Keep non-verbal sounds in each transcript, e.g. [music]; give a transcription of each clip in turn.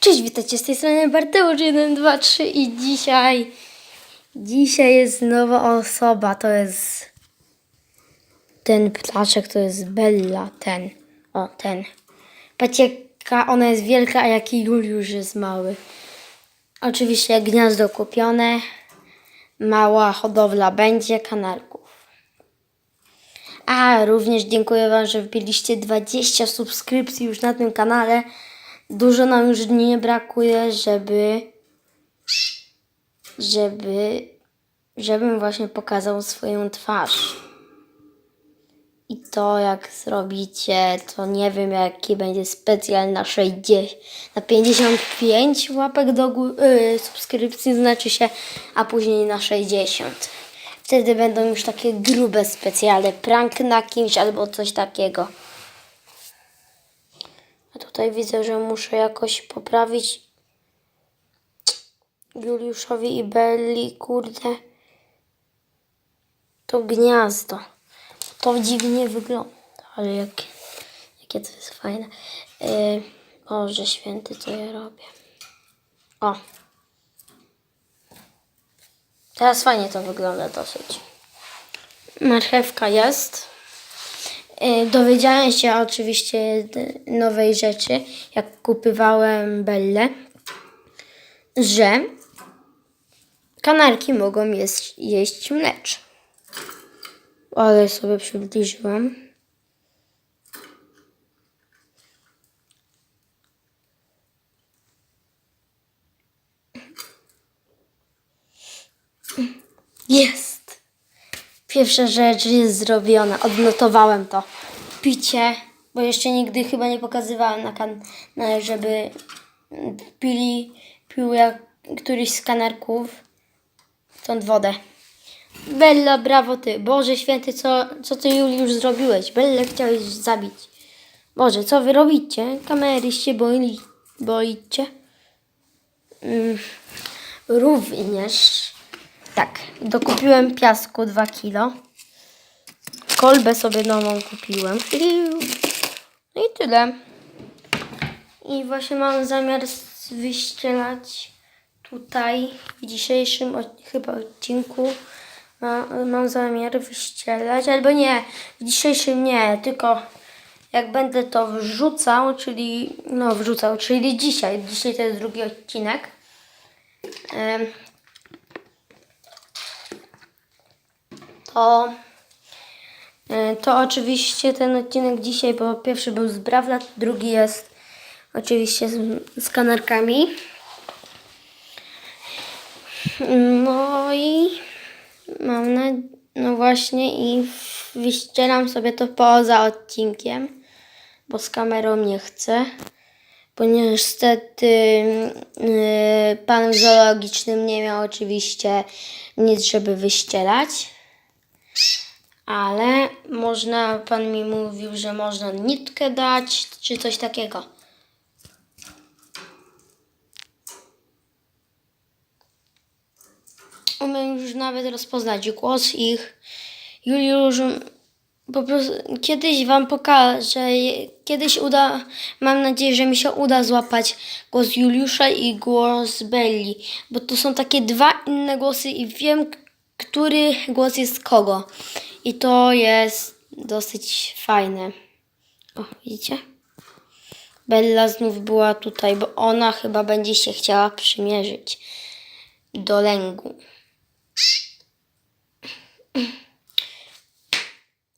Cześć, witajcie z tej strony Barteusz 123 i dzisiaj dzisiaj jest nowa osoba, to jest ten ptaszek, to jest Bella, ten, o ten. Patrzcie ona jest wielka, a jaki Juliusz jest mały. Oczywiście gniazdo kupione, mała hodowla będzie kanarków. A również dziękuję Wam, że wbiliście 20 subskrypcji już na tym kanale. Dużo nam już nie brakuje, żeby żeby żebym właśnie pokazał swoją twarz. I to jak zrobicie, to nie wiem jaki będzie specjal na 60, na 55 łapek do yy, subskrypcji znaczy się, a później na 60. Wtedy będą już takie grube specjale, prank na kimś albo coś takiego. A tutaj widzę, że muszę jakoś poprawić Juliuszowi i Belli, kurde, to gniazdo. To dziwnie wygląda, ale jakie, jakie to jest fajne. Yy, Boże święty, co ja robię. O. Teraz fajnie to wygląda dosyć. Marchewka jest. Yy, Dowiedziałem się oczywiście nowej rzeczy, jak kupywałem Bellę, że kanarki mogą jeść, jeść mlecz. Ale sobie przybliżyłam. Jest! Pierwsza rzecz jest zrobiona. Odnotowałem to. Picie, bo jeszcze nigdy chyba nie pokazywałem na kanale, żeby pili, pił jak któryś z kanarków stąd wodę. Bella, brawo ty. Boże święty, co, co ty Juliusz zrobiłeś? Bella chciałeś zabić. Boże, co wy robicie? Kamery się boi, boicie? Mm, również, tak, dokupiłem piasku 2 kilo. Kolbę sobie nową kupiłem. No i tyle. I właśnie mam zamiar wyścielać tutaj w dzisiejszym od, chyba odcinku. Ma, mam zamiar wyścielać, albo nie, w dzisiejszym nie, tylko jak będę to wrzucał, czyli no wrzucał, czyli dzisiaj, dzisiaj to jest drugi odcinek. To E, To oczywiście ten odcinek dzisiaj, bo pierwszy był z Brawla, drugi jest oczywiście z, z kanarkami. No i mam na, no właśnie i wyścieram sobie to poza odcinkiem, bo z kamerą nie chcę. Bo niestety yy, pan w zoologicznym nie miał oczywiście nic, żeby wyścielać. Ale można, pan mi mówił, że można nitkę dać, czy coś takiego. Umiem już nawet rozpoznać głos ich. Juliusz, po prostu kiedyś wam pokażę, kiedyś uda, mam nadzieję, że mi się uda złapać głos Juliusza i głos Belli, bo to są takie dwa inne głosy i wiem, który głos jest kogo. I to jest dosyć fajne. O, widzicie? Bella znów była tutaj, bo ona chyba będzie się chciała przymierzyć do lęgu.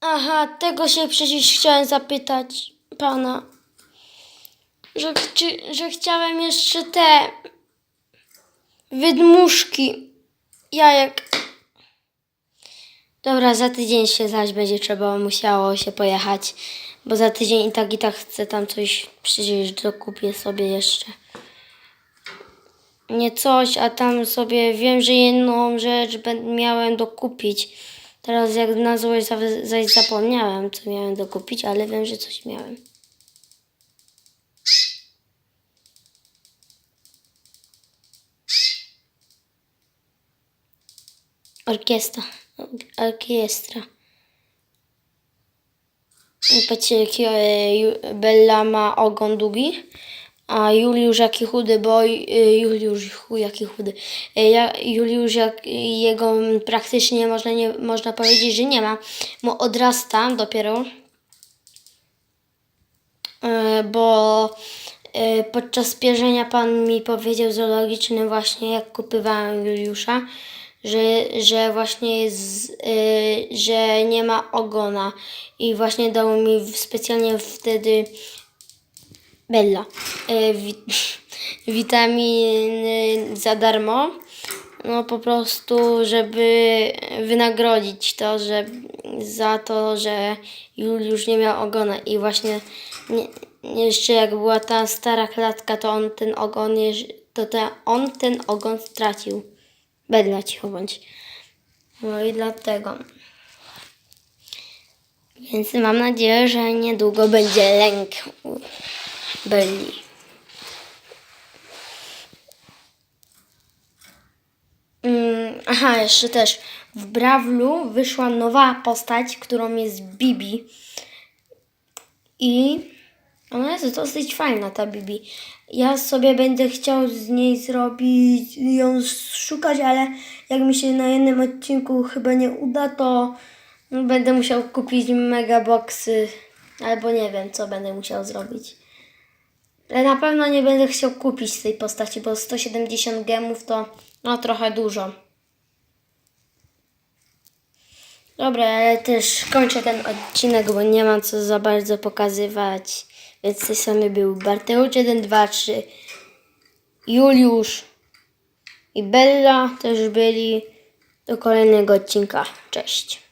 Aha, tego się przecież chciałem zapytać pana. Że, czy, że chciałem jeszcze te wydmuszki jajek. Dobra, za tydzień się zaś będzie trzeba musiało się pojechać, bo za tydzień i tak i tak chcę tam coś przecież dokupię sobie jeszcze. Nie coś, a tam sobie wiem, że jedną rzecz miałem dokupić. Teraz jak na złość za- zaś zapomniałem, co miałem dokupić, ale wiem, że coś miałem. Orkiestra. Orkiestra. Patrzcie, jaki e, Bella ma ogon długi. A Juliusz jaki chudy, bo y, Juliusz jaki chudy. Ja, Juliusz jak jego praktycznie można, nie, można powiedzieć, że nie ma. Mu odrasta dopiero. Bo podczas pierzenia pan mi powiedział zoologiczny właśnie jak kupywałem Juliusza, że, że właśnie y, że nie ma ogona i właśnie dał mi specjalnie wtedy Bella. Y, wi- [laughs] witaminy za darmo. No po prostu, żeby wynagrodzić to, że za to, że Juliusz nie miał ogona i właśnie nie, jeszcze jak była ta stara klatka, to on ten ogon, to te, on ten ogon stracił. Bella cicho bądź. No i dlatego. Więc mam nadzieję, że niedługo będzie lęk u Belli. Mm, aha, jeszcze też w Brawlu wyszła nowa postać, którą jest Bibi. I ona jest dosyć fajna, ta Bibi. Ja sobie będę chciał z niej zrobić, ją szukać, ale jak mi się na jednym odcinku chyba nie uda, to będę musiał kupić megaboxy, albo nie wiem, co będę musiał zrobić. Ale na pewno nie będę chciał kupić tej postaci, bo 170 gemów to no trochę dużo. Dobra, ale też kończę ten odcinek, bo nie mam co za bardzo pokazywać. Więc tej samej był Barteusz 1, 2, 3, Juliusz i Bella też byli do kolejnego odcinka. Cześć.